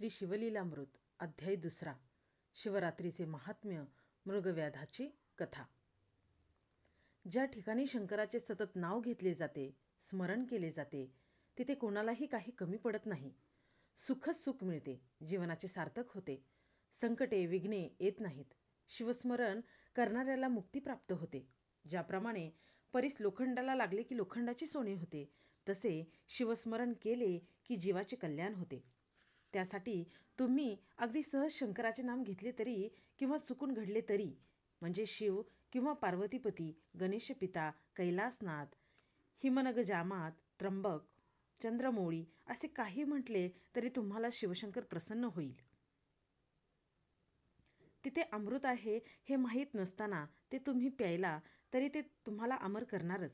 श्री शिवलीलामृत अध्याय दुसरा शिवरात्रीचे महात्म्य मृगव्याधाची कथा. ज्या ठिकाणी शंकराचे सतत नाव घेतले जाते स्मरण केले जाते तिथे कोणालाही काही कमी पडत नाही. सुखच सुख मिळते जीवनाचे सार्थक होते. संकटे विघ्ने येत नाहीत. शिवस्मरण करणाऱ्याला मुक्ती प्राप्त होते. ज्याप्रमाणे परीस लोखंडाला लागले की लोखंडाची सोने होते तसे शिवस्मरण केले की जीवाचे कल्याण होते. त्यासाठी तुम्ही अगदी सहज शंकराचे नाम घेतले तरी किंवा चुकून घडले तरी म्हणजे शिव किंवा पार्वतीपती गणेश पिता कैलासनाथ हिमनग जामात त्र्यंबक चंद्रमोळी असे काही म्हटले तरी तुम्हाला शिवशंकर प्रसन्न होईल. तिथे अमृत आहे हे माहीत नसताना ते तुम्ही प्यायला तरी ते तुम्हाला अमर करणारच.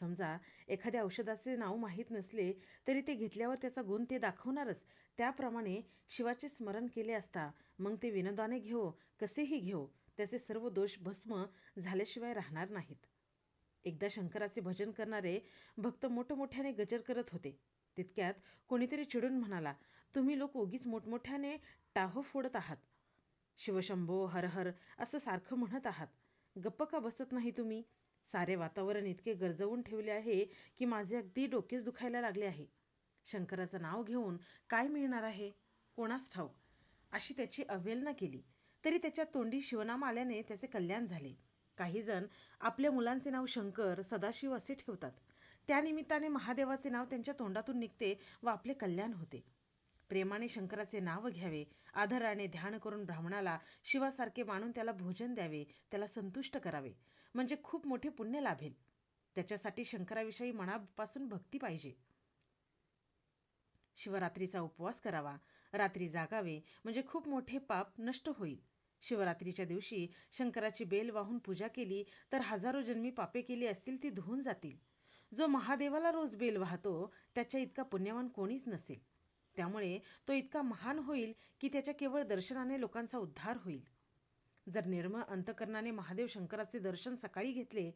समजा एखाद्या औषधाचे नाव माहीत नसले तरी ते घेतल्यावर त्याचा गुण ते दाखवणारच. त्याप्रमाणे शिवाचे स्मरण केले असता मग ते विनोदाने घेऊ कसेही घेऊ त्याचे सर्व दोष भस्म झाल्याशिवाय राहणार नाहीत. एकदा शंकराचे भजन करणारे भक्त मोठमोठ्याने गजर करत होते. तितक्यात कोणीतरी चिडून म्हणाला तुम्ही लोक उगीच मोठमोठ्याने टाहो फोडत आहात. शिवशंभो हर हर असं सारखं म्हणत आहात. गप्प का बसत नाही तुम्ही? सारे वातावरण इतके गरजवून ठेवले आहे की माझे अगदी डोकेच दुखायला लागले आहे. शंकराचं नाव घेऊन काय मिळणार आहे? कोणास ठाऊक? अशी त्याची अवहेलना केली. तरी त्याच्या तोंडी शिवनाम आल्याने त्याचे कल्याण झाले. काही जण आपल्या मुलांचे नाव शंकर सदाशिव असे ठेवतात. त्यानिमित्ताने महादेवाचे नाव त्यांच्या तोंडातून निघते व आपले कल्याण होते. प्रेमाने शंकराचे नाव घ्यावे आदराने ध्यान करून ब्राह्मणाला शिवासारखे मानून त्याला भोजन द्यावे त्याला संतुष्ट करावे. म्हणजे खूप मोठे पुण्य लाभेल. त्याच्यासाठी शंकराविषयी मनापासून भक्ती पाहिजे. शिवरात्रीचा उपवास करावा. रात्री जागावे म्हणजे खूप मोठे पाप नष्ट होईल. शिवरात्रीच्या दिवशी शंकराची बेल वाहून पूजा केली तर हजारो जन्मी पापे केली असतील ती धुवून जातील. जो महादेवाला रोज बेल वाहतो त्याच्या इतका पुण्यवान कोणीच नसेल. त्यामुळे तो इतका महान होईल की त्याच्या केवळ दर्शनाने लोकांचा उद्धार होईल. जर निर्मळ अंतकरणाने महादेव शंकराचे दर्शन सकाळी घेतले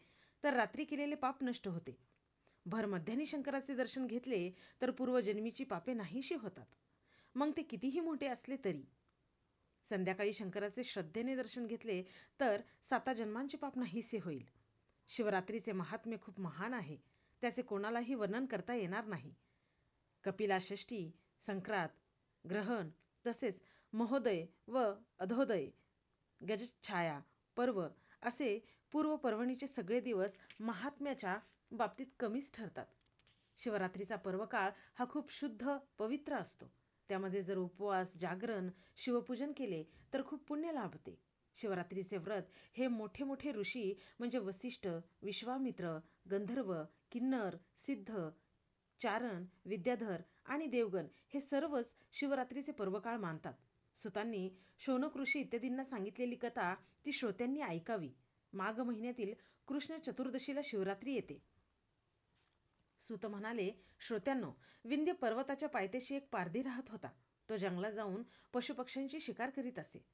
तर रात्री केलेले पाप नष्ट होते. भर मध्यानी शंकराचे दर्शन घेतले तर पूर्वजन्मीची पापे नाहीशी होतात. मग ते कितीही मोठे असले तरी. संध्याकाळी शंकराचे श्रद्धेने दर्शन घेतले तर साता जन्मांचे पाप नाहीसे होईल. शिवरात्रीचे महात्म्य खूप महान आहे. त्याचे कोणालाही वर्णन करता येणार नाही. कपिला षष्टी संक्रांत ग्रहण तसेच महोदय व अधोदय गजछाया पर्व असे पूर्व पर्वणीचे सगळे दिवस महात्म्याच्या बाबतीत कमीच ठरतात. शिवरात्रीचा पर्वकाळ हा खूप शुद्ध पवित्र असतो. त्यामध्ये जर उपवास जागरण शिवपूजन केले तर खूप पुण्य लाभते. शिवरात्रीचे व्रत हे मोठे मोठे ऋषी म्हणजे वसिष्ठ विश्वामित्र गंधर्व किन्नर सिद्ध चारण विद्याधर आणि देवगण हे सर्वच शिवरात्रीचे पर्वकाळ मानतात. सुतांनी शौनक ऋषी इत्यादींना सांगितलेली कथा ती श्रोत्यांनी ऐकावी. माघ महिन्यातील कृष्ण चतुर्दशीला शिवरात्री येते. सुत म्हणाले श्रोत्यांनो विंध्य पर्वताच्या पायथ्याशी एक पारधी राहत होता. तो जंगलात जाऊन पशुपक्ष्यांची शिकार करीत असे.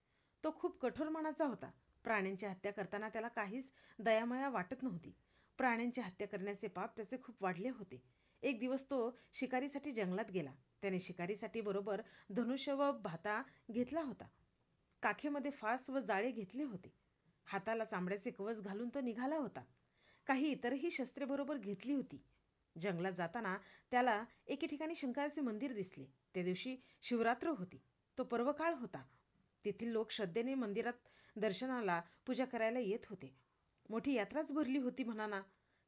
तो खूप कठोर मनाचा होता. प्राण्यांची हत्या करताना त्याला काहीच दयामया वाटत नव्हती. प्राण्यांची हत्या करण्याचे पाप त्याचे खूप वाढले होते. एक दिवस तो शिकारीसाठी जंगलात गेला. त्याने शिकारीसाठी बरोबर धनुष्य व भाता घेतला होता. काखेमध्ये फास व जाळे घेतले होते. हाताला चांबड्याचे कवच घालून तो निघाला होता. काही इतरही शस्त्रे बरोबर घेतली होती. जंगलात जाताना त्याला एके ठिकाणी शंकराचे मंदिर दिसले. त्या दिवशी शिवरात्र होती. तो पर्वकाळ होता. तेथील लोक श्रद्धेने मंदिरात दर्शनाला पूजा करायला येत होते. मोठी यात्राच भरली होती म्हणाना.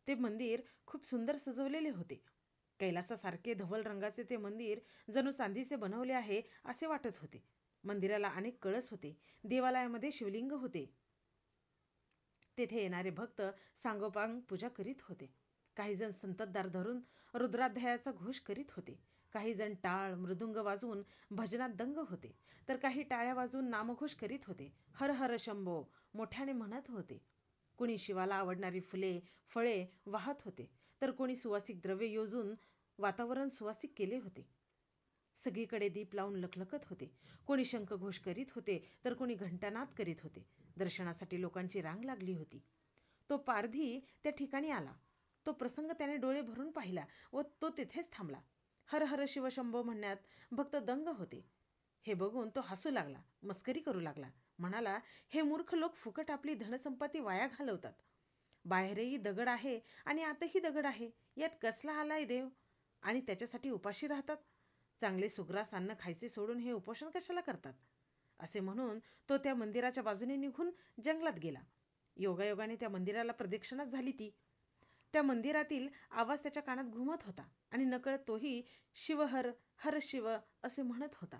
ते मंदिर खूप सुंदर सजवलेले होते. कैलासासारखे धवल रंगाचे ते मंदिर जणू चांदीचे बनवले आहे असे वाटत होते. मंदिराला अनेक कळस होते. देवालयामध्ये शिवलिंग होते. तेथे येणारे भक्त सांगोपांग पूजा करीत होते. काही जण संततदार धरून रुद्राध्यायाचा घोष करीत होते. काही जण टाळ मृदुंग वाजवून भजनात दंग होते. तर काही टाळ्या वाजवून नामघोष करीत होते. हर हर शंभो मोठ्याने म्हणत होते. कुणी शिवाला आवडणारी फुले फळे वाहत होते. तर कोणी सुवासिक द्रव्य योजून वातावरण सुवासिक केले होते. सगळीकडे दीप लावून लखलखत होते. कोणी शंखघोष करीत होते तर कोणी घंटानाद करीत होते. दर्शनासाठी लोकांची रांग लागली होती. तो पारधी त्या ठिकाणी आला. तो प्रसंग त्याने डोळे भरून पाहिला व तो तिथेच थांबला. हर हर शिवशंभो म्हणण्यात भक्त दंग होते. हे बघून तो हसू लागला मस्करी करू लागला. म्हणाला हे मूर्ख लोक फुकट आपली धनसंपत्ती वाया घालवतात. बाहेरही दगड आहे आणि आतही दगड आहे. यात कसला आलाय देव? आणि त्याच्यासाठी उपाशी राहतात? चांगले सुग्रास अन्न खायचे सोडून हे उपोषण कशाला करतात? असे म्हणून तो त्या मंदिराच्या बाजूने निघून जंगलात गेला. योगायोगाने त्या मंदिराला प्रदक्षिणाच झाली ती. त्या मंदिरातील आवाज त्याच्या कानात घुमत होता आणि नकळत तोही शिवहर हर शिव असे म्हणत होता.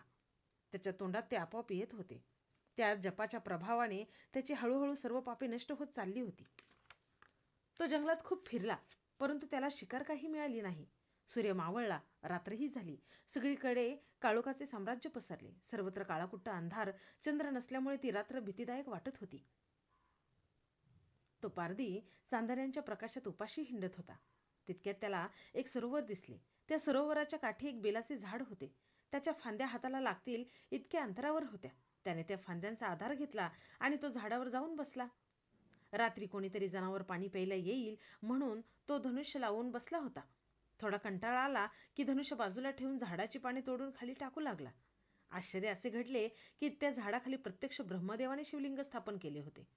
त्याच्या तोंडात ते आपोआप येत होते. त्या जपाच्या प्रभावाने त्याची हळूहळू सर्व पापे नष्ट होत चालली होती. तो जंगलात खूप फिरला परंतु त्याला शिकार काही मिळाली नाही. सूर्य मावळला रात्रही झाली. सगळीकडे काळोखाचे साम्राज्य पसरले. सर्वत्र काळाकुट्ट अंधार चंद्र नसल्यामुळे ती रात्र भीतीदायक वाटत होती. तो पारदी चांदण्यांच्या प्रकाशात उपाशी हिंडत होता. तितक्यात त्याला एक सरोवर दिसले. त्या सरोवराच्या काठी एक बेलाचे झाड होते. त्याच्या फांद्या हाताला लागतील इतक्या अंतरावर होत्या. त्याने त्या फांद्यांचा आधार घेतला आणि तो झाडावर जाऊन बसला. रात्री कोणीतरी जनावर पाणी प्यायला येईल म्हणून तो धनुष्य लावून बसला होता. थोडा कंटाळा आला की धनुष्य बाजूला ठेवून झाडाची पाने तोडून खाली टाकू लागला. आश्चर्य असे घडले की त्या झाडाखाली प्रत्यक्ष ब्रह्मदेवाने शिवलिंग स्थापन केले होते.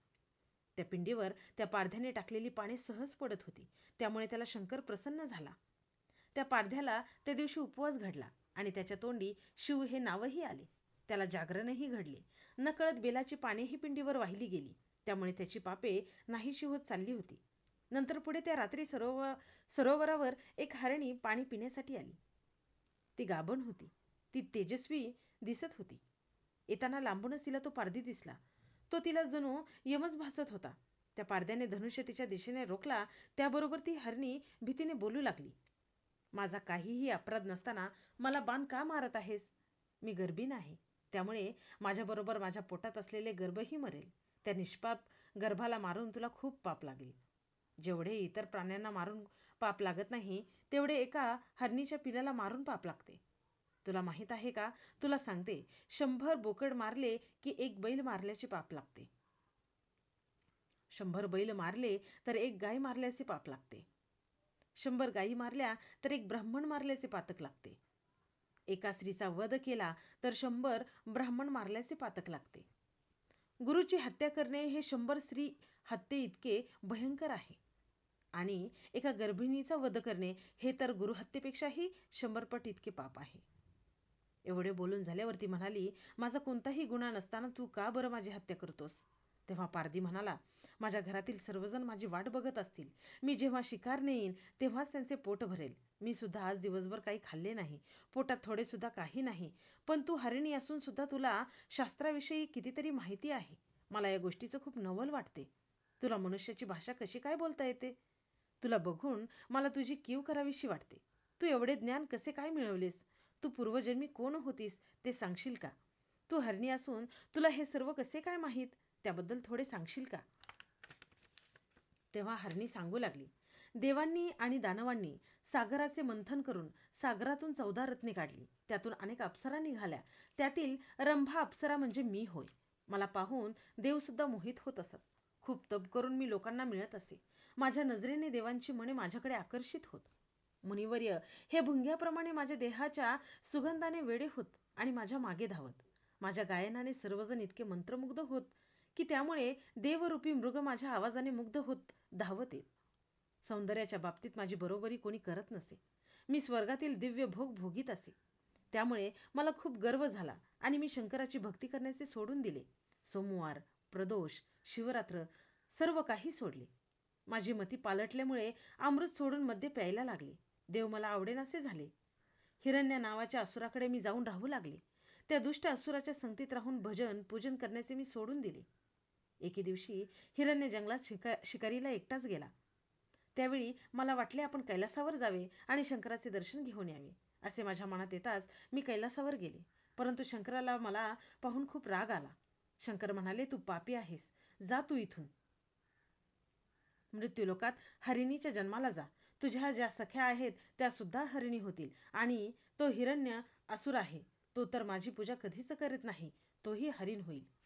त्या पिंडीवर त्या पारध्याने टाकलेली पाने सहज पडत होती. त्यामुळे त्याला शंकर प्रसन्न झाला. त्या पारध्याला त्या दिवशी उपवास घडला आणि त्याच्या तोंडी शिव हे नावही आले. त्याला जागरणही घडले. नकळत बेलाची पानेही पिंडीवर वाहिली गेली. त्यामुळे त्याची पापे नाहीशी होत चालली होती. नंतर पुढे त्या रात्री सरोवर सरोवरावर एक हरणी पाणी पिण्यासाठी आली. ती गाभण होती. ती तेजस्वी दिसत होती. येताना लांबूनच तिला तो पारधी दिसला. तो तिला जणू यमच भासत होता. त्या पारद्याने धनुष्य तिच्या दिशेने रोखला. त्याबरोबर ती हरणी भीतीने बोलू लागली. माझा काहीही अपराध नसताना मला बाण का मारत आहेस? मी गर्भीन आहे. त्यामुळे माझ्याबरोबर माझ्या पोटात असलेले गर्भही मरेल. त्या निष्पाप गर्भाला मारून तुला खूप पाप लागेल. जेवढे इतर प्राण्यांना मारून पाप लागत नाही तेवढे एका हरणीच्या पिलाला मारून पाप लागते. तुला माहीत आहे का? तुला सांगते शंभर बोकड मारले की एक बैल मारल्याचे पाप लागते. शंभर बैल मारले तर एक गाय मारल्याचे पाप लागते. शंभर गायी मारल्या तर एक ब्राह्मण मारल्याचे पातक लागते. एका स्त्रीचा वध केला तर शंभर ब्राह्मण मारल्याचे पातक लागते. गुरुची हत्या करणे हे शंभर स्त्री हत्ये इतके भयंकर आहे. आणि एका गर्भिणीचा वध करणे हे तर गुरुहत्येपेक्षाही शंभरपट इतके पाप आहे. एवढे बोलून झाल्यावर ती म्हणाली माझा कोणताही गुन्हा नसताना तू का बरं माझी हत्या करतोस? तेव्हा पारधी म्हणाला माझ्या घरातील सर्वजण माझी वाट बघत असतील. मी जेव्हा शिकार नेईन तेव्हाच त्यांचे पोट भरेल. मी सुद्धा आज दिवसभर काही खाल्ले नाही. पोटात थोडे सुद्धा काही नाही. पण तू हरिणी असून सुद्धा तुला शास्त्राविषयी कितीतरी माहिती आहे. मला या गोष्टीचं खूप नवल वाटते. तुला मनुष्याची भाषा कशी काय बोलता येते? तुला बघून मला तुझी कीव करावीशी वाटते. तू एवढे ज्ञान कसे काय मिळवलेस? तू पूर्वजन्मी कोण होतीस ते सांगशील का? तू हरणी असून तुला हे सर्व कसे काय माहीत? त्याबद्दल थोडे सांगशील का? तेव्हा हरणी सांगू लागली. देवांनी आणि दानवांनी सागराचे मंथन करून सागरातून चौदा रत्ने काढली. त्यातून अनेक अप्सरा निघाल्या. त्यातील रंभा अप्सरा म्हणजे मी होय. मला पाहून देवसुद्धा मोहित होत असत. खूप तप करून मी लोकांना मिळत असे. माझ्या नजरेने देवांची मने माझ्याकडे आकर्षित होत. मुनिवर्य हे भुंग्याप्रमाणे माझ्या देहाच्या सुगंधाने वेडे होत आणि माझ्या मागे धावत. माझ्या गायनाने सर्वजण इतके मंत्रमुग्ध होत की त्यामुळे देवरूपी मृग माझ्या आवाजाने मुग्ध होत धावत येत. सौंदर्याच्या बाबतीत माझी बरोबरी कोणी करत नसे. मी स्वर्गातील दिव्य भोग भोगीत असे. त्यामुळे मला खूप गर्व झाला आणि मी शंकराची भक्ती करण्याचे सोडून दिले. सोमवार प्रदोष शिवरात्र सर्व काही सोडले. माझी मती पालटल्यामुळे अमृत सोडून मध्य प्यायला लागले. देव मला आवडेनासे झाले. हिरण्य नावाच्या असुराकडे मी जाऊन राहू लागले. त्या दुष्ट असुराच्या संगतीत राहून भजन पूजन करण्याचे मी सोडून दिले. एके दिवशी हिरण्य जंगलात शिका शिकारीला एकटाच गेला. त्यावेळी मला वाटले आपण कैलासावर जावे आणि शंकराचे दर्शन घेऊन यावे असे माझ्या मनात येताच मी कैलासावर गेले. परंतु शंकराला मला पाहून खूप राग आला. शंकर म्हणाले तू पापी आहेस. जा तू इथून. मृत्यूलोकात हरिणीच्या जन्माला जा. तुझ्या ज्या सख्या आहेत त्या सुद्धा हरिणी होतील आणि तो हिरण्य असुर आहे. तो तर माझी पूजा कधीच करीत नाही. तोही हरिण होईल.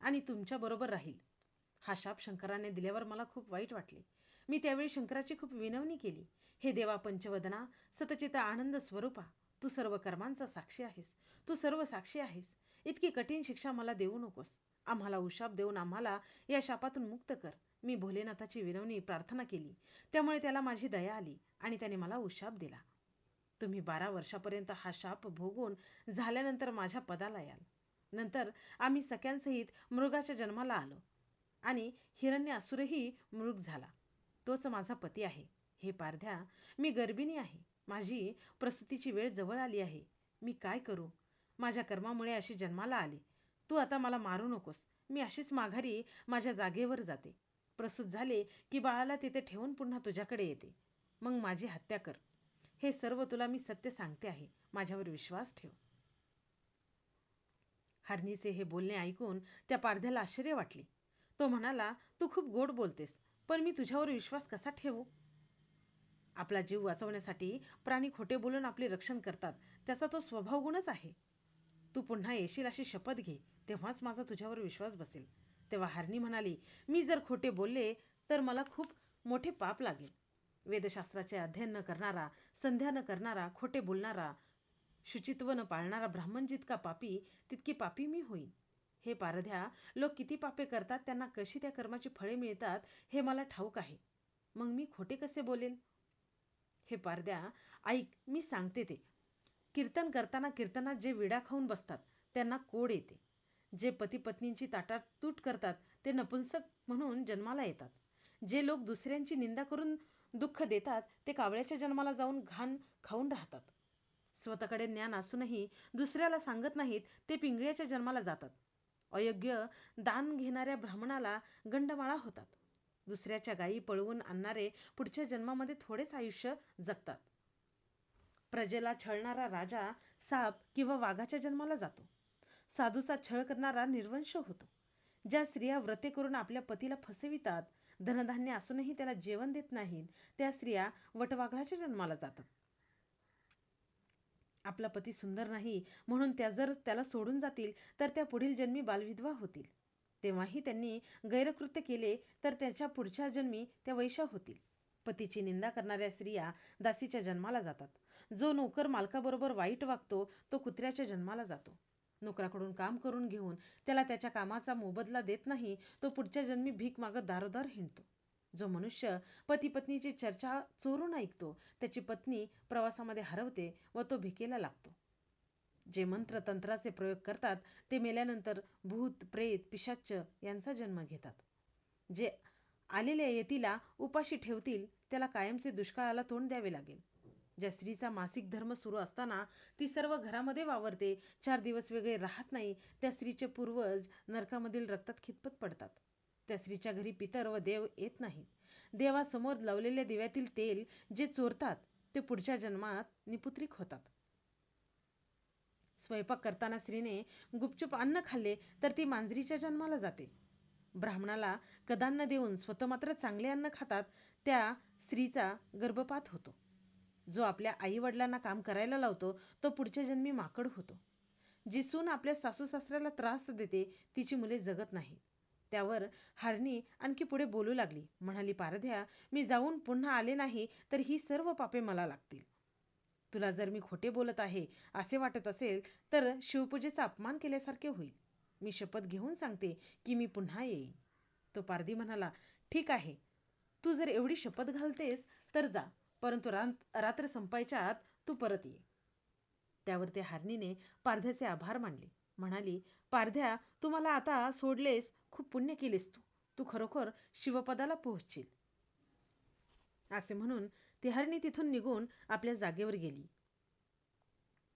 आणि तुमच्या बरोबर राहील. हा शाप शंकराने दिल्यावर मला खूप वाईट वाटले. मी त्यावेळी शंकराची खूप विनवणी केली. हे देवा पंचवदना सतचित आनंद स्वरूपा तू सर्व कर्मांचा साक्षी आहेस. तू सर्व साक्षी आहेस. इतकी कठीण शिक्षा मला देऊ नकोस. आम्हाला उशाप देऊन आम्हाला या शापातून मुक्त कर. मी भोलेनाथाची विनवणी प्रार्थना केली. त्यामुळे त्याला माझी दया आली आणि त्याने मला उशाप दिला. तुम्ही बारा वर्षापर्यंत हा शाप भोगून झाल्यानंतर माझ्या पदाला याल. नंतर आम्ही सख्यांसहित मृगाच्या जन्माला आलो. आणि हिरण्य असुरही मृग झाला. तोच माझा पती आहे. हे पारध्या मी गर्भिणी आहे. माझी प्रसूतीची वेळ जवळ आली आहे. मी काय करू? माझ्या कर्मामुळे अशी जन्माला आली. तू आता मला मारू नकोस. मी अशीच माघारी माझ्या जागेवर जाते. प्रसूत झाले की बाळाला तिथे ठेवून पुन्हा तुझ्याकडे येते. मग माझी हत्या कर. हे सर्व तुला मी सत्य सांगते आहे. माझ्यावर विश्वास ठेव. हरणीचे हे बोलणे ऐकून त्या पारध्याला आश्चर्य वाटले. तो म्हणाला तू खूप गोड बोलतेस पण मी तुझ्यावर विश्वास कसा ठेवू? आपला जीव वाचवण्यासाठी प्राणी खोटे बोलून आपले रक्षण करतात त्याचा तो स्वभाव गुणच आहे. तू पुन्हा येशील अशी शपथ घे तेव्हाच माझा तुझ्यावर विश्वास बसेल. तेव्हा हरणी म्हणाली मी जर खोटे बोलले तर मला खूप मोठे पाप लागेल. वेदशास्त्राचे अध्ययन न करणारा संध्या न करणारा खोटे बोलणारा शुचित्व न पाळणारा ब्राह्मण जितका पापी तितकी पापी मी होईन. हे पारध्या लोक किती पापे करतात त्यांना कशी त्या कर्माची फळे मिळतात हे मला ठाऊक आहे. मग मी खोटे कसे बोलेन? हे पारद्या ऐक मी सांगते ते. कीर्तन करताना कीर्तनात जे विडा खाऊन बसतात त्यांना कोड येते. जे पती पत्नींची ताटातूट करतात ते नपुंसक म्हणून जन्माला येतात. जे लोक दुसऱ्यांची निंदा करून दुःख देतात ते कावळ्याच्या जन्माला जाऊन घाण खाऊन राहतात. स्वतःकडे ज्ञान असूनही दुसऱ्याला सांगत नाहीत ते पिंगळ्याच्या जन्माला जातात. अयोग्य दान घेणाऱ्या ब्राह्मणाला गंडमाळा होतात. दुसऱ्याच्या गायी पळवून आणणारे पुढच्या जन्मामध्ये थोडेच आयुष्य जगतात. प्रजेला छळणारा राजा साप किंवा वाघाच्या जन्माला जातो. साधूचा छळ करणारा निर्वंश होतो. ज्या स्त्रिया व्रते करून आपल्या पतीला फसवितात धनधान्य असूनही त्याला जेवण देत नाहीत त्या स्त्रिया वटवाघळाच्या जन्माला जातात. आपला पती सुंदर नाही म्हणून त्या जर त्याला सोडून जातील तर त्या पुढील जन्मी बालविधवा होतील. तेव्हाही त्यांनी गैरकृत्य केले तर त्याच्या पुढच्या जन्मी त्या वैशा होतील. पतीची निंदा करणाऱ्या स्त्रिया दासीच्या जन्माला जातात. जो नोकर मालकाबरोबर वाईट वागतो तो कुत्र्याच्या जन्माला जातो. नोकराकडून काम करून घेऊन त्याला त्याच्या कामाचा मोबदला देत नाही तो पुढच्या जन्मी भीक मागत दारोदार हिंडतो. जो मनुष्य पती पत्नीची चर्चा चोरून ऐकतो त्याची पत्नी प्रवासामध्ये हरवते व तो भिकेला लागतो. जे मंत्र तंत्राचे प्रयोग करतात ते मेल्यानंतर भूत प्रेत पिशाच्च यांचा जन्म घेतात. जे आलेल्या येतीला उपाशी ठेवतील त्याला कायमचे दुष्काळाला तोंड द्यावे लागेल. ज्या स्त्रीचा मासिक धर्म सुरू असताना ती सर्व घरामध्ये वावरते चार दिवस वेगळे राहत नाही त्या स्त्रीचे पूर्वज नरकामधील रक्तात खितपत पडतात. त्या स्त्रीच्या घरी पितर व देव येत नाहीत. देवासमोर लावलेल्या दिव्यातील तेल जे चोरतात ते पुढच्या जन्मात निपुत्रिक होतात. स्वयंपाक करताना स्त्रीने गुपचूप अन्न खाल्ले तर ती मांजरीच्या जन्माला जाते. ब्राह्मणाला कदान्न देऊन स्वतः मात्र चांगले अन्न खातात त्या स्त्रीचा गर्भपात होतो. जो आपल्या आई वडिलांना काम करायला लावतो तो पुढच्या जन्मी माकड होतो. जी सून आपल्या सासू सासऱ्याला त्रास देते तिची मुले जगत नाहीत. त्यावर हरणी आणखी पुढे बोलू लागली. म्हणाली पारध्या मी जाऊन पुन्हा आले नाही तर ही सर्व पापे मला लागतील. तुला जर मी खोटे बोलत आहे असे वाटत असेल तर शिवपूजेचा अपमान केल्यासारखे होईल. मी शपथ घेऊन सांगते की मी पुन्हा येईन. तो पारधी म्हणाला ठीक आहे. तू जर एवढी शपथ घालतेस तर जा परंतु रात्र संपायच्या आत तू परत ये. त्यावर त्या हारणीने पारध्याचे आभार मानले. म्हणाली पारध्या तू मला आता सोडलेस खूप पुण्य केलेस तू. तू खरोखर शिवपदाला पोहोचशील. असे म्हणून ती हरणी तिथून निघून आपल्या जागेवर गेली.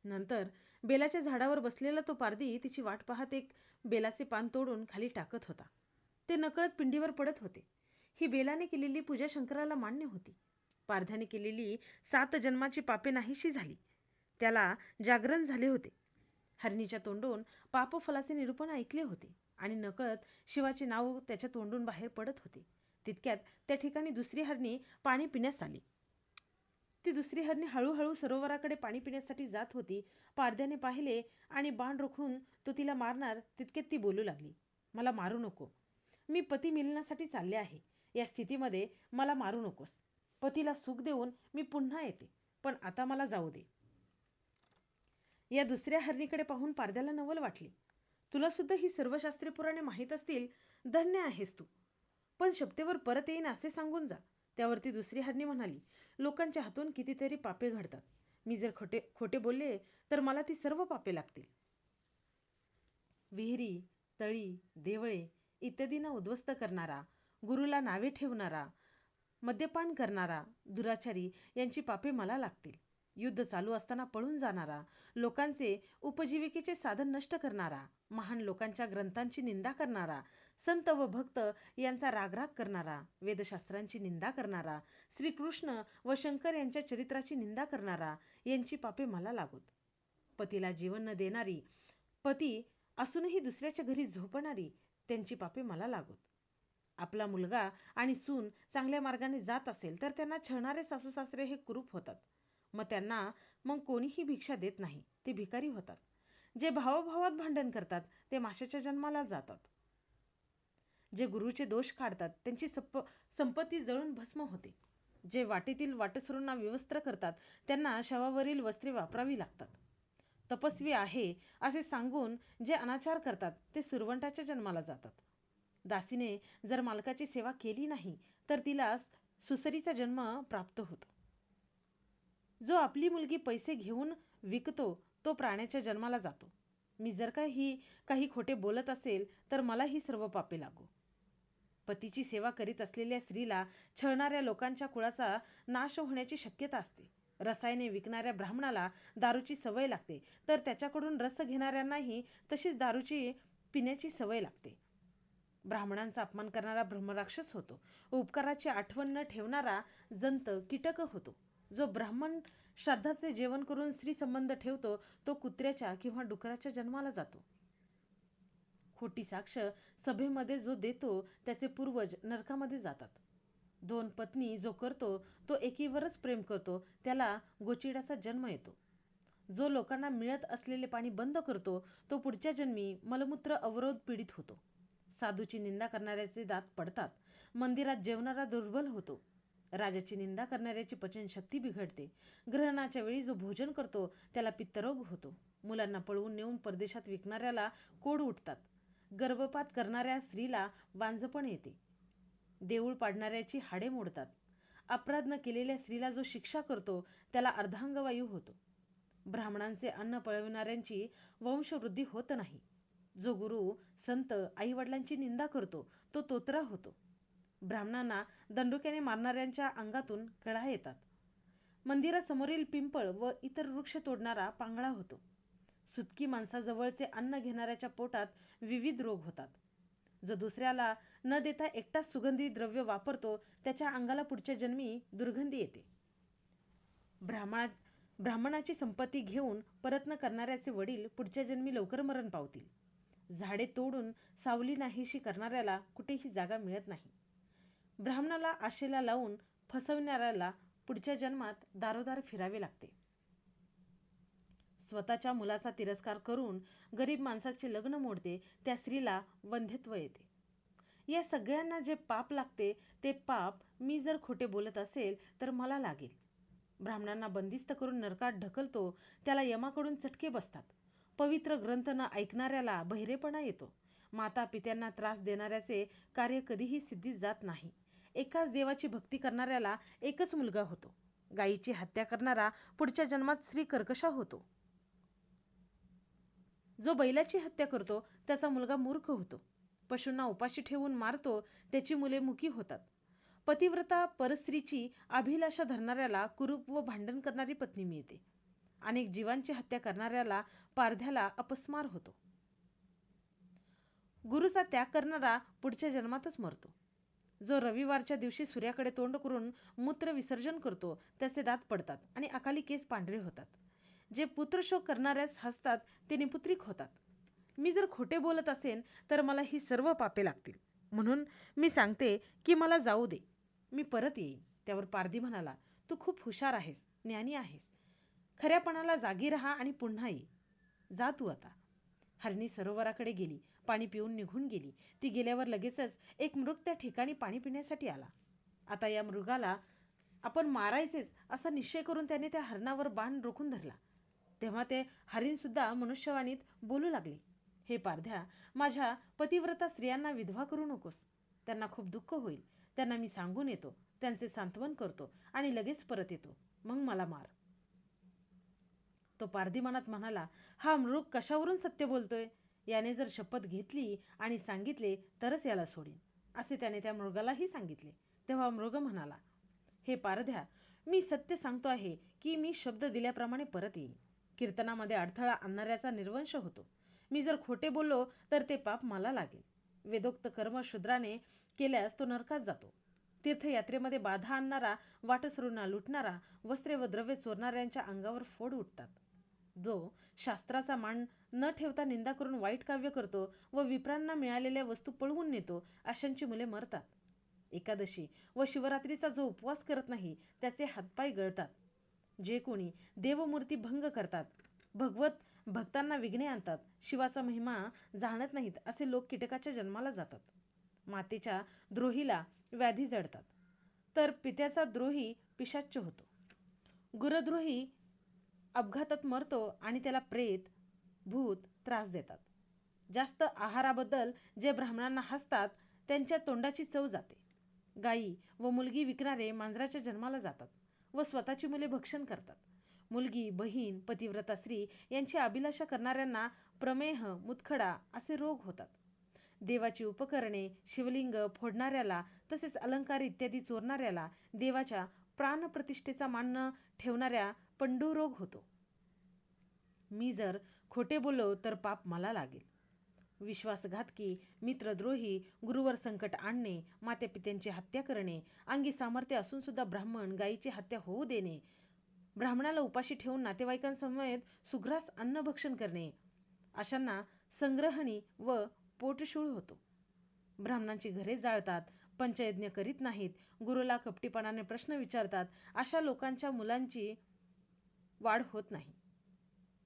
नंतर बेलाच्या झाडावर बसलेला तो पारधी तिची वाट पाहत एक बेलाचे पान तोडून खाली टाकत होता. ते नकळत पिंडीवर पडत होते. ही बेलाने केलेली पूजा शंकराला मान्य होती. पारध्याने केलेली सात जन्माची पापे नाहीशी झाली. त्याला जागरण झाले होते. हरणीच्या तोंडून पापफलाचे निरूपण ऐकले होते आणि नकळत शिवाचे नाव त्याच्या तोंडून बाहेर पडत होते. तितक्यात त्या ठिकाणी दुसरी हरणी पाणी पिण्यास आली. ती दुसरी हरणी हळूहळू सरोवराकडे पाणी पिण्यासाठी जात होती. पारध्याने पाहिले आणि बाण रोखून तो तिला मारणार तितक्यात ती बोलू लागली. मला मारू नको. मी पती मिलनासाठी चालले आहे. या स्थितीमध्ये मला मारू नकोस. पतीला सुख देऊन मी पुन्हा येते. पण आता मला जाऊ दे. या दुसऱ्या हरणीकडे पाहून पारद्याला नवल वाटले. तुला सुद्धा ही सर्व शास्त्री पुराणे माहीत असतील धन्य आहेस तू. पण शब्देवर परत येईन असे सांगून जा. त्यावरती दुसरी हरणी म्हणाली लोकांच्या हातून कितीतरी पापे घडतात. मी जर खोटे खोटे बोलले तर मला ती सर्व पापे लागतील. विहिरी तळी देवळे इत्यादींना उद्ध्वस्त करणारा गुरुला नावे ठेवणारा मद्यपान करणारा दुराचारी यांची पापे मला लागतील. युद्ध चालू असताना पळून जाणारा लोकांचे उपजीविकेचे साधन नष्ट करणारा महान लोकांच्या ग्रंथांची निंदा करणारा संत व भक्त यांचा रागराग करणारा वेदशास्त्रांची निंदा करणारा श्रीकृष्ण व शंकर यांच्या चरित्राची निंदा करणारा यांची पापे मला लागोत. पतीला जीवन न देणारी पती असूनही दुसऱ्याच्या घरी झोपणारी त्यांची पापे मला लागोत. आपला मुलगा आणि सून चांगल्या मार्गाने जात असेल तर त्यांना छळणारे सासू सासरे हे कुरूप होतात. मग त्यांना मग कोणीही भिक्षा देत नाही. ते भिकारी होतात. जे भावाभावात भांडण करतात ते माशाच्या जन्माला जातात. जे गुरुचे दोष काढतात त्यांची सप संपत्ती जळून भस्म होते. जे वाटेतील वाटसरूंना विवस्त्र करतात त्यांना शवावरील वस्त्रे वापरावी लागतात. तपस्वी आहे असे सांगून जे अनाचार करतात ते सुरवंटाच्या जन्माला जातात. दासीने जर मालकाची सेवा केली नाही तर तिला सुसरीचा जन्म प्राप्त होतो. जो आपली मुलगी पैसे घेऊन विकतो तो प्राण्याच्या जन्माला जातो. मी जर काही काही खोटे बोलत असेल तर मला ही सर्व पापे लागू. पतीची सेवा करीत असलेल्या स्त्रीला छळणाऱ्या लोकांच्या कुळाचा नाश होण्याची शक्यता असते. रसायने विकणाऱ्या ब्राह्मणाला दारूची सवय लागते तर त्याच्याकडून रस घेणाऱ्यांनाही तशीच दारूची पिण्याची सवय लागते. ब्राह्मणांचा अपमान करणारा ब्रह्मराक्षस होतो. उपकाराची आठवण न ठेवणारा जंत कीटक होतो. जो ब्राह्मण श्राद्धाचे जेवण करून स्त्री संबंध ठेवतो तो कुत्र्याच्या किंवा डुकराच्या जन्माला जातो. खोटी साक्ष सभेमध्ये जो देतो त्याचे पूर्वज नरकामध्ये जातात. दोन पत्नी जो करतो तो एकीवरच प्रेम करतो त्याला गोचिडाचा जन्म येतो. जो लोकांना मिळत असलेले पाणी बंद करतो तो पुढच्या जन्मी मलमूत्र अवरोध पीडित होतो. साधूची निंदा करणाऱ्याचे दात पडतात. मंदिरात जेवणारा दुर्बल होतो. राजाची निंदा करणाऱ्याची पचनशक्ती बिघडते. ग्रहणाच्या वेळी जो भोजन करतो त्याला पित्तरोग होतो. मुलांना पळवून नेऊन परदेशात विकणाऱ्याला कोड उठतात. गर्भपात करणाऱ्या स्त्रीला वांजपण येते. देऊळ पाडणाऱ्याची हाडे मोडतात. अपराध न केलेल्या स्त्रीला जो शिक्षा करतो त्याला अर्धांगवायू होतो. ब्राह्मणांचे अन्न पळविणाऱ्यांची वंशवृद्धी होत नाही. जो गुरु संत आईवडिलांची निंदा करतो तो तोत्रा होतो. ब्राह्मणांना दंडुक्याने मारणाऱ्यांच्या अंगातून कळा येतात. मंदिरासमोरील पिंपळ व इतर वृक्ष तोडणारा पांगळा होतो. सुतकी माणसाजवळचे अन्न घेणाऱ्याच्या पोटात विविध रोग होतात. जो दुसऱ्याला न देता एकटाच सुगंधी द्रव्य वापरतो त्याच्या अंगाला पुढच्या जन्मी दुर्गंधी येते. ब्राह्मणा ब्राह्मणाची संपत्ती घेऊन परत न करणाऱ्याचे वडील पुढच्या जन्मी लवकर मरण पावतील. झाडे तोडून सावली नाहीशी करणाऱ्याला कुठेही जागा मिळत नाही. ब्राह्मणाला आशेला लावून फसवणाऱ्याला पुढच्या जन्मात दारोदार फिरावे लागते. स्वतःच्या मुलाचा तिरस्कार करून गरीब माणसाचे लग्न मोडते त्या स्त्रीला वंध्यत्व येते. या सगळ्यांना जे पाप लागते ते पाप मी जर खोटे बोलत असेल तर मला लागेल. ब्राह्मणांना बंदिस्त करून नरकात ढकलतो त्याला यमाकडून चटके बसतात. पवित्र ग्रंथ न ऐकणाऱ्याला बहिरेपणा येतो. माता पित्यांना त्रास देणाऱ्याचे कार्य कधीही सिद्धीत जात नाही. एकाच देवाची भक्ती करणाऱ्याला एकच मुलगा होतो. गायीची हत्या करणारा पुढच्या जन्मात श्री कर्कशा होतो. जो बैलाची हत्या करतो त्याचा मुलगा मूर्ख होतो. पशूंना उपाशी ठेवून मारतो त्याची मुले मुकी होतात. पतिव्रता परस्त्रीची अभिलाषा धरणाऱ्याला कुरूप व भांडण करणारी पत्नी मिळते. अनेक जीवांची हत्या करणाऱ्याला पारध्याला अपस्मार होतो. गुरुचा त्याग करणारा पुढच्या जन्मातच मरतो. जो रविवारच्या दिवशी सूर्याकडे तोंड करून मूत्र विसर्जन करतो त्याचे दात पडतात आणि अकाली केस पांढरे होतात. जे पुत्रशोक करणाऱ्यास हसतात ते निपुत्रिक होतात. मी जर खोटे बोलत असेन तर मला ही सर्व पापे लागतील. म्हणून मी सांगते की मला जाऊ दे. मी परत येईन. त्यावर पारधी म्हणाला तू खूप हुशार आहेस ज्ञानी आहेस. खऱ्यापणाला जागी राहा आणि पुन्हा ये. जा तू आता. हरणी सरोवराकडे गेली. पाणी पिऊन निघून गेली. ती गेल्यावर लगेचच एक मृग त्या ठिकाणी पाणी पिण्यासाठी आला. आता या मृगाला आपण मारायचेच असा निश्चय करून त्याने त्या हरणावर बाण रोखून धरला. तेव्हा ते हरिण सुद्धा मनुष्यवाणीत बोलू लागले. हे पारध्या माझ्या पतिव्रता स्त्रियांना विधवा करू नकोस. त्यांना खूप दुःख होईल. त्यांना मी सांगून येतो. त्यांचे सांत्वन करतो आणि लगेच परत येतो. मग मला मार. तो पारधी मनात म्हणाला हा मृग कशावरून सत्य बोलतोय? याने जर शपथ घेतली आणि सांगितले तरच याला सोडीन. असे त्याने त्या मृगालाही सांगितले. तेव्हा मृग म्हणाला हे पारध्या मी सत्य सांगतो आहे की मी शब्द दिल्याप्रमाणे परत येईन. कीर्तनामध्ये अडथळा आणणाऱ्याचा निर्वंश होतो. मी जर खोटे बोललो तर ते पाप मला लागेल. वेदोक्त कर्म शूद्राने केल्यास तो नरकात जातो. तीर्थयात्रेमध्ये बाधा आणणारा वाटसरूंना लुटणारा वस्त्रे व द्रव्य चोरणाऱ्यांच्या अंगावर फोड उठतात. जो शास्त्राचा मान न ठेवता निंदा करून वाईट काव्य करतो व विप्रांना मिळालेल्या वस्तू पळवून नेतो अशांची मुले मरतात. एकादशी व शिवरात्रीचा जो उपवास करत नाही त्याचे हातपाय गळतात. जे कोणी देवमूर्ती भंग करतात भगवत भक्तांना विघ्ने आणतात शिवाचा महिमा जाणत नाहीत असे लोक कीटकाच्या जन्माला जातात. मातेच्या द्रोहीला व्याधी जडतात. तर पित्याचा द्रोही पिशाच्च होतो. गुरद्रोही अपघातात मरतो आणि त्याला प्रेत भूत त्रास देतात. जास्त आहाराबद्दल जे ब्राह्मणांना हसतात त्यांच्या तोंडाची चव जाते. गायी व मुलगी विकणारे मांजराच्या जन्माला जातात व स्वतःची मुले भक्षण करतात. मुलगी बहीण पतिव्रता स्त्री यांची अभिलाषा करणाऱ्यांना प्रमेह मुतखडा असे रोग होतात. देवाची उपकरणे शिवलिंग फोडणाऱ्याला तसेच अलंकार इत्यादी चोरणाऱ्याला देवाच्या प्राणप्रतिष्ठेचा मान ठेवणाऱ्या पंडुरोग होतो. मी जर खोटे बोललो तर पाप मला लागेल. विश्वासघातकी मित्रद्रोही गुरुवर संकट आणणे मातेपित्यांची हत्या करणे अंगी सामर्थ्य असून सुद्धा ब्राह्मण गायीची हत्या होऊ देणे ब्राह्मणाला उपाशी ठेवून नातेवाईकांसमवेत सुग्रास अन्न भक्षण करणे अशांना संग्रहणी व पोटशूळ होतो. ब्राह्मणांची घरे जाळतात पंचयज्ञ करीत नाहीत गुरुला कपटीपणाने प्रश्न विचारतात अशा लोकांच्या मुलांची वाढ होत नाही.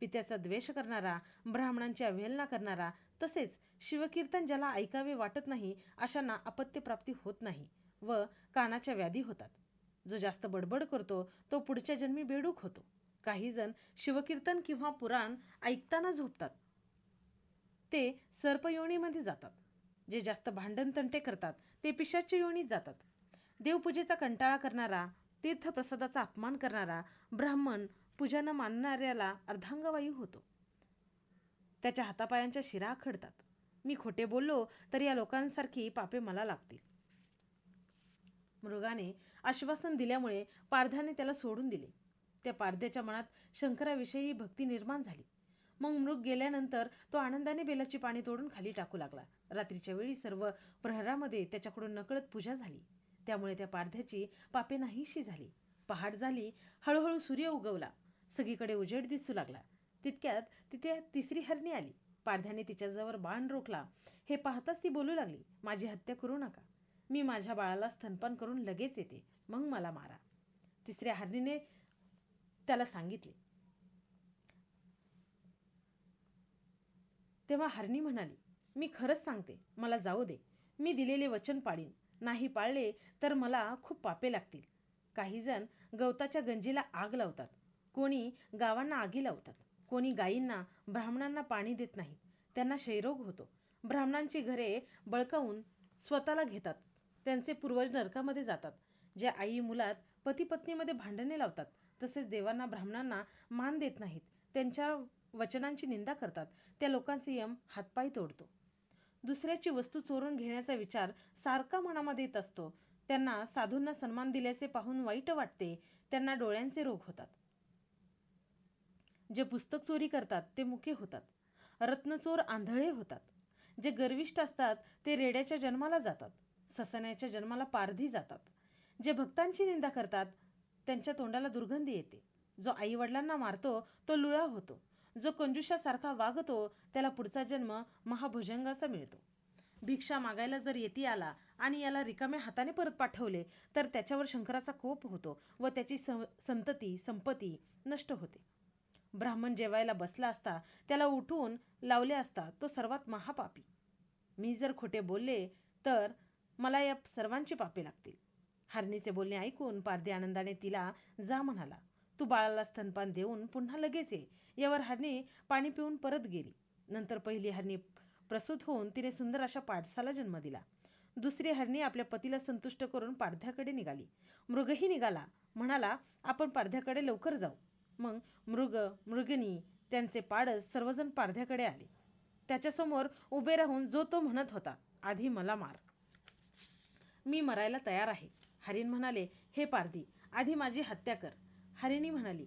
पित्याचा द्वेष करणारा ब्राह्मणांची अवहेलना करणारा तसेच शिवकीर्तन ज्याला ऐकावे वाटत नाही अशांना अपत्यप्राप्ती होत नाही व कानाच्या व्याधी होतात. जो जास्त बडबड करतो तो पुढच्या जन्मी बेडूक होतो. काही जण शिवकीर्तन किंवा पुराण ऐकताना झोपतात. ते सर्पयोनीमध्ये जातात. जे जास्त भांडण तंटे करतात ते पिशाच्या योनीत जातात. देवपूजेचा कंटाळा करणारा तीर्थप्रसादाचा अपमान करणारा ब्राह्मण पूजानं मानणाऱ्याला अर्धांगवायू होतो. त्याच्या हातापायांच्या शिरा खडतात. मी खोटे बोललो तर या लोकांसारखी पापे मला लागतील. मृगाने आश्वासन दिल्यामुळे पारध्याने त्याला सोडून दिले. त्या पारध्याच्या मनात शंकराविषयी भक्ती निर्माण झाली. मग मृग गेल्यानंतर तो आनंदाने बेलाची पाणी तोडून खाली टाकू लागला. रात्रीच्या वेळी सर्व प्रहरामध्ये त्याच्याकडून नकळत पूजा झाली. त्यामुळे त्या पारध्याची पापे नाहीशी झाली. पहाट झाली हळूहळू सूर्य उगवला. सगळीकडे उजेड दिसू लागला. तितक्यात तिथे तिसरी हरणी आली. पारध्याने तिच्याजवळ बाण रोखला. हे पाहताच ती बोलू लागली माझी हत्या करू नका. मी माझ्या बाळाला स्तनपान करून लगेच येते. मग मला मारा. तिसऱ्या हरणीने त्याला सांगितले. तेव्हा हरणी म्हणाली मी खरंच सांगते मला जाऊ दे. मी दिलेले वचन पाळीन. नाही पाळले तर मला खूप पापे लागतील. काही जण गवताच्या गंजीला आग लावतात. कोणी गावांना आगी लावतात. कोणी गायींना ब्राह्मणांना पाणी देत नाहीत. त्यांना क्षयरोग होतो. ब्राह्मणांची घरे बळकावून स्वतःला घेतात. त्यांचे पूर्वज नरकामध्ये जातात. ज्या आई मुलात पती पत्नीमध्ये भांडणे लावतात तसेच देवांना ब्राह्मणांना मान देत नाहीत त्यांच्या वचनांची निंदा करतात त्या लोकांचे यम हातपाय तोडतो. दुसऱ्याची वस्तू चोरून घेण्याचा विचार सारखा मनामध्ये येत असतो. त्यांना साधूंना सन्मान दिल्याचे पाहून वाईट वाटते त्यांना डोळ्यांचे रोग होतात. जे पुस्तक चोरी करतात ते मुके होतात. रत्नचोर आंधळे होतात. जे गर्विष्ठ असतात ते रेड्याच्या जन्माला जातात. ससण्याच्या जन्माला पारधी जातात. जे भक्तांची निंदा करतात त्यांच्या तोंडाला दुर्गंधी येते. जो आई वडिलांना मारतो तो लुळा होतो. जो कंजुषासारखा वागतो त्याला पुढचा जन्म महाभुजंगाचा मिळतो. भिक्षा मागायला जर येती आला आणि याला रिकाम्या हाताने परत पाठवले तर त्याच्यावर शंकराचा कोप होतो व त्याची संतती संपत्ती नष्ट होते. ब्राह्मण जेवायला बसला असता त्याला उठून लावले असता तो सर्वात महापापी. मी जर खोटे बोलले तर मला या सर्वांची पापे लागतील. हरणीचे बोलणे ऐकून पारधी आनंदाने तिला जा म्हणाला. तू बाळाला स्तनपान देऊन पुन्हा लगेच ये. यावर हरणी पाणी पिऊन परत गेली. नंतर पहिली हरणी प्रसूत होऊन तिने सुंदर अशा पाडसाला जन्म दिला. दुसरी हरणी आपल्या पतीला संतुष्ट करून पारध्याकडे निघाली. मृगही निघाला. म्हणाला आपण पारध्याकडे लवकर जाऊ. मग मृग मृगनी त्यांचे पाडस सर्वजण पारध्याकडे आले. त्याच्यासमोर उभे राहून जो तो म्हणत होता आधी मला मार. मी मरायला तयार आहे. हरिण म्हणाले हे पारधी आधी माझी हत्या कर. हरिणी म्हणाली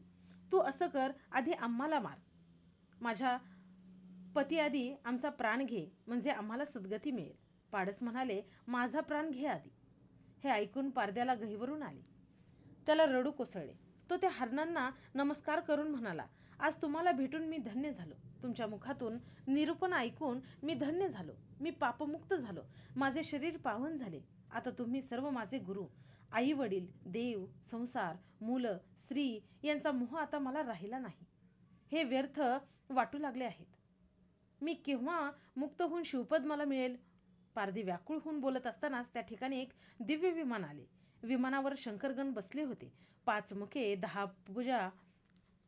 तू असं कर आधी आम्हाला मार. माझ्या पती आधी आमचा प्राण घे म्हणजे आम्हाला सद्गती मिळेल. पाडस म्हणाले माझा प्राण घे आधी. हे ऐकून पारद्याला गहीवरून आले. त्याला रडू कोसळले. तो त्या हरणांना नमस्कार करून म्हणाला आज तुम्हाला भेटून मी धन्य झालो. तुमच्या मुखातून निरूपण ऐकून मी धन्य झालो. मी पापमुक्त झालो. माझे शरीर पावन झाले. आता तुम्ही सर्व माझे गुरु आई वडील देव संसार मुलं स्त्री यांचा मोह आता मला राहिला नाही. हे व्यर्थ वाटू लागले आहेत. मी केव्हा मुक्त होऊन शिवपद मला मिळेल? पारधी व्याकुळ होऊन बोलत असतानाच त्या ठिकाणी एक दिव्य विमान आले. विमानावर शंकरगण बसले होते. पाच मुखे दहा पूजा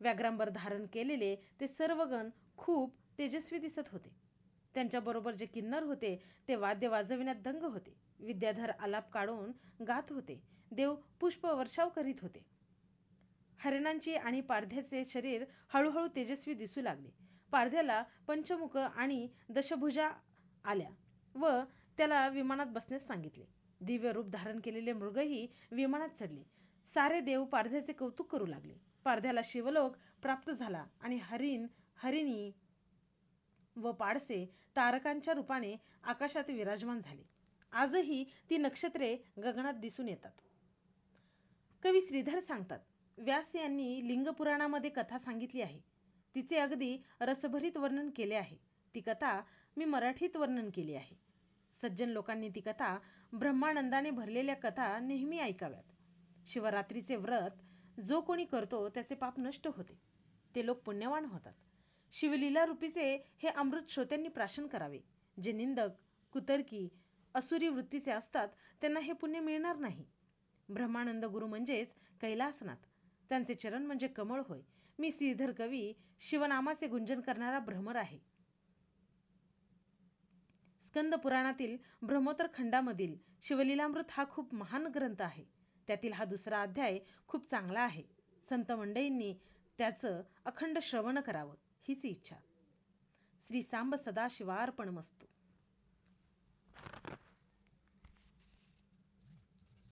व्याग्रांबर धारण केलेले ते सर्वगण खूप तेजस्वी दिसत होते. त्यांच्याबरोबर जे किन्नर होते ते वाद्य वाजविण्यात दंग होते. विद्याधर आलाप काढून गात होते. देव पुष्प वर्षाव करीत होते. हरिणांची आणि पारध्याचे शरीर हळूहळू तेजस्वी दिसू लागले. पारध्याला पंचमुख आणि दशभुजा आल्या व त्याला विमानात बसण्यास सांगितले. दिव्य रूप धारण केलेले मृगही विमानात चढले. सारे देव पारध्याचे कौतुक करू लागले. पारध्याला शिवलोक प्राप्त झाला आणि हरिण हरिणी व पाडसे तारकांच्या रूपाने आकाशात विराजमान झाले. आजही ती नक्षत्रे गगनात दिसून येतात. कवी श्रीधर सांगतात व्यास यांनी लिंगपुराणामध्ये कथा सांगितली आहे. तिचे अगदी रसभरीत वर्णन केले आहे. ती कथा मी मराठीत वर्णन केली आहे. सज्जन लोकांनी ती कथा ब्रह्मानंदाने भरलेल्या कथा नेहमी ऐकाव्यात. शिवरात्रीचे व्रत जो कोणी करतो त्याचे पाप नष्ट होते. ते लोक पुण्यवान होतात. शिवलीला रूपीचे हे अमृत श्रोत्यांनी प्राशन करावे. जे निंदक कुतर्की असुरी वृत्तीचे असतात त्यांना हे पुण्य मिळणार नाही. ब्रह्मानंद गुरु म्हणजेच कैलासनाथ. त्यांचे चरण म्हणजे कमळ होय. मी श्रीधर कवी शिवनामाचे गुंजन करणारा भ्रमर आहे. स्कंद पुराणातील ब्रह्मोत्तर खंडामधील शिवलीलामृत हा खूप महान ग्रंथ आहे. त्यातील हा दुसरा अध्याय खूप चांगला आहे. संत मंडळींनी त्याचं अखंड श्रवण करावं हीच इच्छा. श्री सांब सदाशिवार्पण मस्तू